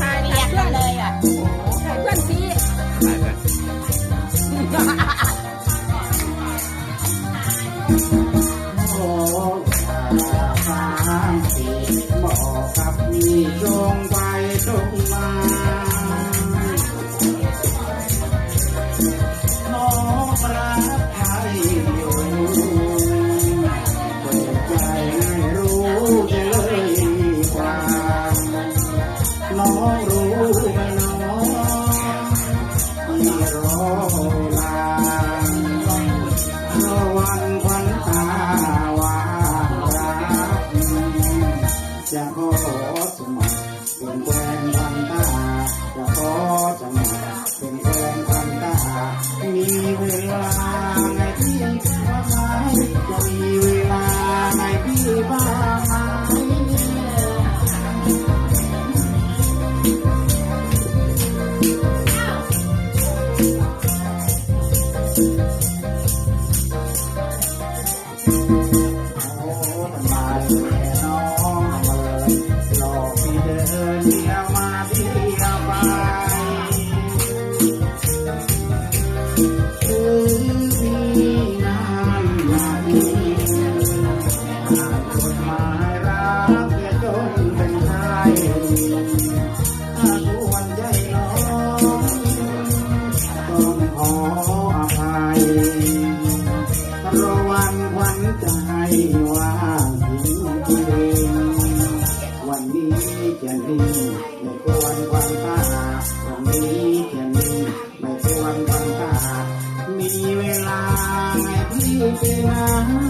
ถ่ายถ่ายเพื่อนเลยอะถ่ายเพื่อนสิมองฟ้าสีหมอกกับมีจงไปตรงมา วันขวัญตาวารักจะขอสมัเป็นแฟนพันตาจะขอสมัเป็นแฟนพันตามีเวลา ออภัยเพระวันวันจะให้ว่าหิววันนี้จะนิ่งไม่ควรวันตาวันนี้จะนิ่งไม่ควรวันตามีเวลาให้พี่เจนา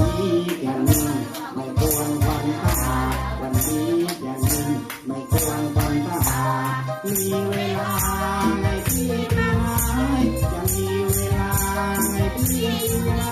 นี้อย่างนั้ไม่ควรวันตาวันนี้อย่นั้ไม่ควรวันตามีเวลาในที่น้อยมีเวลาในที่น้